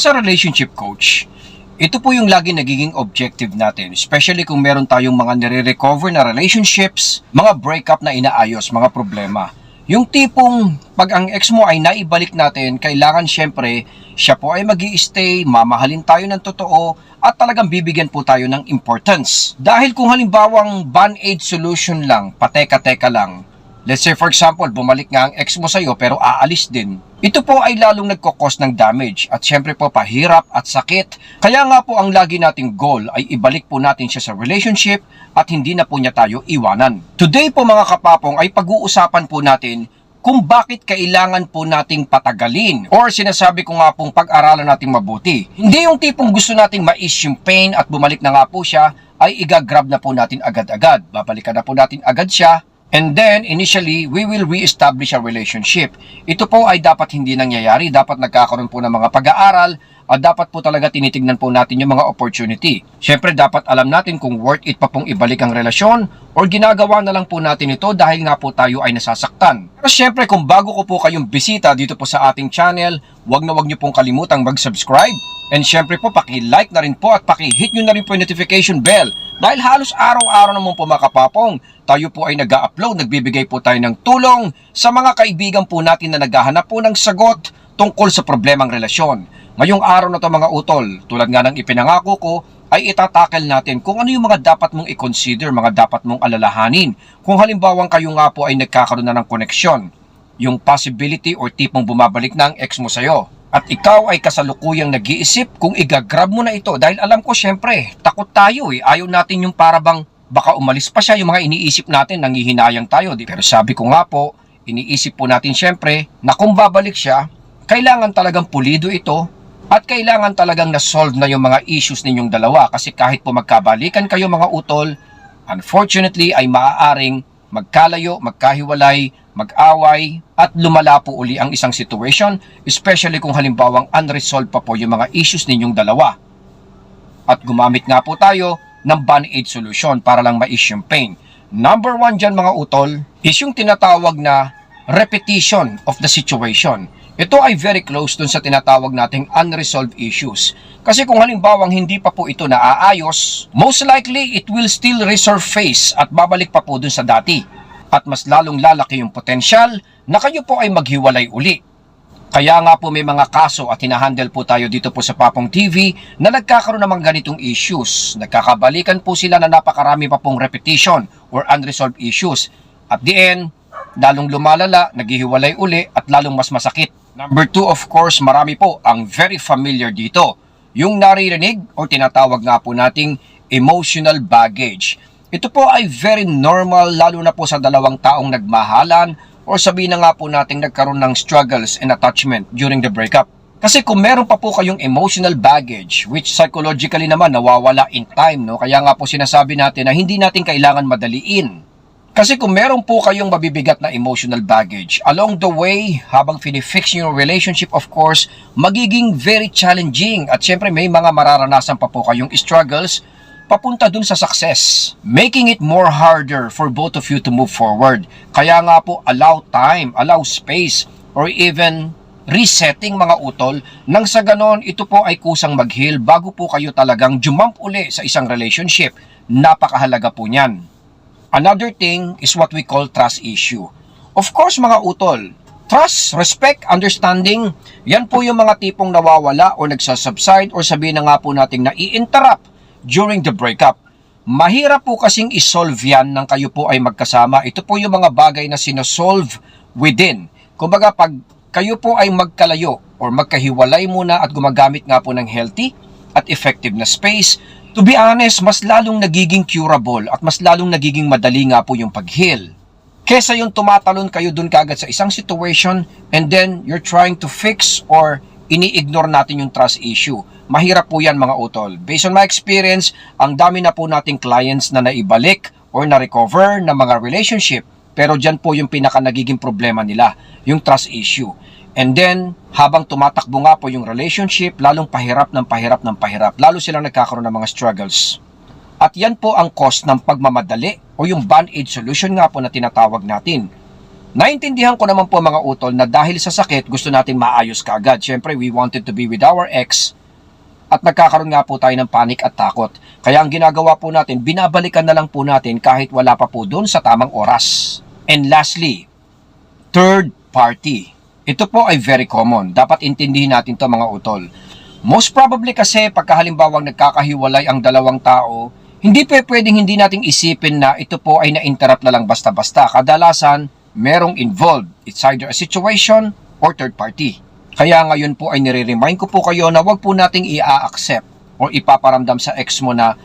As a relationship coach, ito po yung lagi nagiging objective natin, especially kung meron tayong mga nire-recover na relationships, mga breakup na inaayos, mga problema. Yung tipong pag ang ex mo ay naibalik natin, kailangan syempre siya po ay mag stay mamahalin tayo ng totoo, at talagang bibigyan po tayo ng importance. Dahil kung halimbawang band-aid solution lang, pateka-teka lang, let's say for example, bumalik nga ang ex mo sa'yo pero aalis din, ito po ay lalong nagkakos ng damage at syempre po pahirap at sakit. Kaya nga po ang lagi nating goal ay ibalik po natin siya sa relationship at hindi na po niya tayo iwanan. Today po mga kapapong ay pag-uusapan po natin kung bakit kailangan po nating patagalin or sinasabi ko nga pong pag-aralan nating mabuti. Hindi yung tipong gusto nating mais yung pain at bumalik na nga po siya ay igagrab na po natin agad-agad. Babalikan na po natin agad siya And then, initially, we will re-establish a relationship. Ito po ay dapat hindi nangyayari. Dapat nagkakaroon po ng mga pag-aaral at dapat po talaga tinitignan po natin yung mga opportunity. Siyempre, dapat alam natin kung worth it pa pong ibalik ang relasyon or ginagawa na lang po natin ito dahil nga po tayo ay nasasaktan. Pero siyempre, kung bago ko po kayong bisita dito po sa ating channel, wag na wag niyo pong kalimutang mag-subscribe. And syempre po, paki-like na rin po at paki-hit nyo na rin po yung notification bell. Dahil halos araw-araw naman po mga kapapong, tayo po ay nag upload nagbibigay po tayo ng tulong sa mga kaibigan po natin na naghahanap po ng sagot tungkol sa problemang relasyon. Ngayong araw na to mga utol, tulad nga ng ipinangako ko, ay itatakel natin kung ano yung mga dapat mong i-consider, mga dapat mong alalahanin. Kung halimbawang kayo nga po ay nagkakaroon na ng koneksyon, yung possibility or tipong bumabalik na ang ex mo sa'yo. At ikaw ay kasalukuyang nag-iisip kung igagrab mo na ito dahil alam ko syempre, takot tayo eh. Ayaw natin yung parabang baka umalis pa siya yung mga iniisip natin, nangihinayang tayo. Di? Pero sabi ko nga po, iniisip po natin syempre na kung babalik siya, kailangan talagang pulido ito at kailangan talagang na-solve na yung mga issues ninyong dalawa kasi kahit po magkabalikan kayo mga utol, unfortunately ay maaaring magkalayo, magkahiwalay, mag-away at lumala po uli ang isang situation especially kung halimbawang unresolved pa po yung mga issues ninyong dalawa. At gumamit nga po tayo ng band-aid solution para lang ma-issue yung pain. Number one dyan mga utol is yung tinatawag na repetition of the situation. Ito ay very close dun sa tinatawag nating unresolved issues. Kasi kung halimbawang hindi pa po ito naaayos, most likely it will still resurface at babalik pa po dun sa dati. At mas lalong lalaki yung potensyal na kayo po ay maghiwalay uli. Kaya nga po may mga kaso at hinahandle po tayo dito po sa Papong TV na nagkakaroon ng mga ganitong issues. Nagkakabalikan po sila na napakarami pa pong repetition or unresolved issues. At the end, lalong lumalala, naghihiwalay uli at lalong mas masakit. Number two, of course, marami po ang very familiar dito. Yung naririnig o tinatawag nga po nating emotional baggage. Ito po ay very normal lalo na po sa dalawang taong nagmahalan or sabihin na nga po nating nagkaroon ng struggles and attachment during the breakup. Kasi kung meron pa po kayong emotional baggage, which psychologically naman nawawala in time, no? kaya nga po sinasabi natin na hindi natin kailangan madaliin kasi kung meron po kayong mabibigat na emotional baggage, along the way, habang finifix yung relationship, of course, magiging very challenging. At syempre, may mga mararanasan pa po kayong struggles papunta dun sa success. Making it more harder for both of you to move forward. Kaya nga po, allow time, allow space, or even resetting mga utol nang sa ganon ito po ay kusang mag-heal bago po kayo talagang jump uli sa isang relationship. Napakahalaga po niyan. Another thing is what we call trust issue. Of course mga utol, trust, respect, understanding, yan po yung mga tipong nawawala o nagsasubside or sabihin na nga po nating nai-interrupt during the breakup. Mahirap po kasing isolve yan nang kayo po ay magkasama. Ito po yung mga bagay na sinosolve within. Kumbaga pag kayo po ay magkalayo or magkahiwalay muna at gumagamit nga po ng healthy at effective na space, To be honest, mas lalong nagiging curable at mas lalong nagiging madali nga po yung pag-heal. Kesa yung tumatalon kayo dun kagad sa isang situation and then you're trying to fix or ini-ignore natin yung trust issue. Mahirap po yan mga utol. Based on my experience, ang dami na po nating clients na naibalik or na-recover ng mga relationship. Pero dyan po yung pinaka nagiging problema nila, yung trust issue. And then, habang tumatakbo nga po yung relationship, lalong pahirap ng pahirap ng pahirap. Lalo silang nagkakaroon ng mga struggles. At yan po ang cost ng pagmamadali o yung band-aid solution nga po na tinatawag natin. Naintindihan ko naman po mga utol na dahil sa sakit gusto natin maayos kaagad. Siyempre, we wanted to be with our ex at nagkakaroon nga po tayo ng panic at takot. Kaya ang ginagawa po natin, binabalikan na lang po natin kahit wala pa po doon sa tamang oras. And lastly, third party. Ito po ay very common. Dapat intindihin natin to mga utol. Most probably kasi pagka halimbawang nagkakahiwalay ang dalawang tao, hindi pa pwedeng hindi nating isipin na ito po ay na-interrupt na lang basta-basta. Kadalasan, merong involved. It's either a situation or third party. Kaya ngayon po ay nire-remind ko po kayo na wag po nating i-accept or ipaparamdam sa ex mo na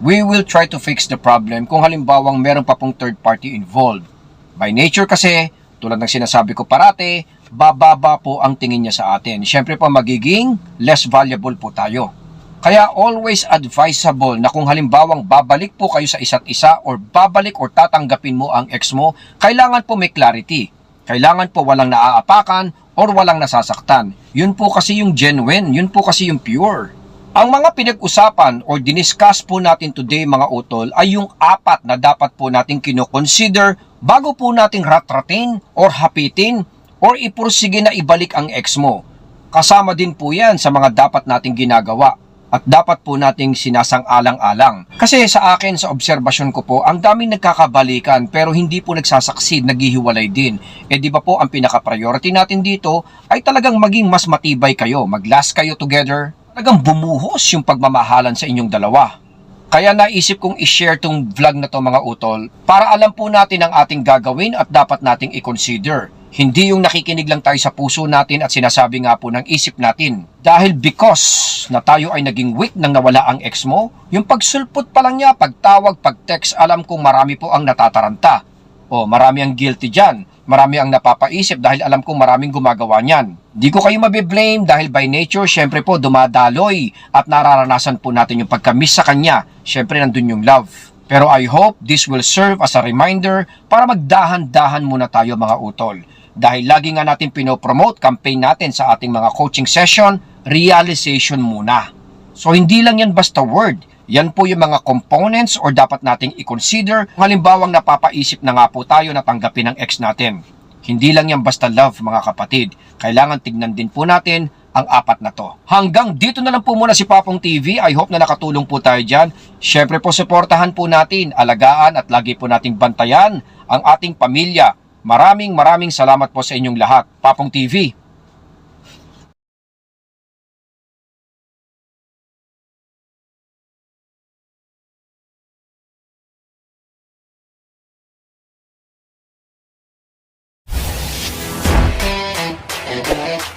we will try to fix the problem kung halimbawang meron pa pong third party involved. By nature kasi, tulad ng sinasabi ko parate, bababa po ang tingin niya sa atin. Siyempre po magiging less valuable po tayo. Kaya always advisable na kung halimbawang babalik po kayo sa isa't isa or babalik or tatanggapin mo ang ex mo, kailangan po may clarity. Kailangan po walang naaapakan or walang nasasaktan. Yun po kasi yung genuine, yun po kasi yung pure. Ang mga pinag-usapan or diniscuss po natin today mga utol ay yung apat na dapat po nating kinoconsider bago po nating ratratin or hapitin or ipursige na ibalik ang ex mo. Kasama din po yan sa mga dapat nating ginagawa at dapat po nating sinasang-alang-alang. Kasi sa akin, sa obserbasyon ko po, ang daming nagkakabalikan pero hindi po nagsasucceed, naghihiwalay din. Eh di ba po ang pinaka-priority natin dito ay talagang maging mas matibay kayo, mag-last kayo together, talagang bumuhos yung pagmamahalan sa inyong dalawa. Kaya naisip kong i-share tong vlog na to mga utol para alam po natin ang ating gagawin at dapat nating i-consider. Hindi yung nakikinig lang tayo sa puso natin at sinasabi nga po ng isip natin. Dahil because na tayo ay naging weak nang nawala ang ex mo, yung pagsulpot pa lang niya, pagtawag, pag-text, alam kong marami po ang natataranta. O marami ang guilty dyan. Marami ang napapaisip dahil alam kong maraming gumagawa niyan. Di ko kayo mabiblame dahil by nature, syempre po dumadaloy at nararanasan po natin yung pagka-miss sa kanya. Syempre nandun yung love. Pero I hope this will serve as a reminder para magdahan-dahan muna tayo mga utol. Dahil lagi nga natin pinopromote campaign natin sa ating mga coaching session, realization muna. So hindi lang yan basta word. Yan po yung mga components or dapat nating i-consider halimbawang napapaisip na nga po tayo na tanggapin ng ex natin. Hindi lang yan basta love mga kapatid. Kailangan tignan din po natin ang apat na to. Hanggang dito na lang po muna si Papong TV. I hope na nakatulong po tayo dyan. Siyempre po suportahan po natin, alagaan at lagi po nating bantayan ang ating pamilya. Maraming maraming salamat po sa inyong lahat. Papong TV.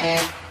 Thank you.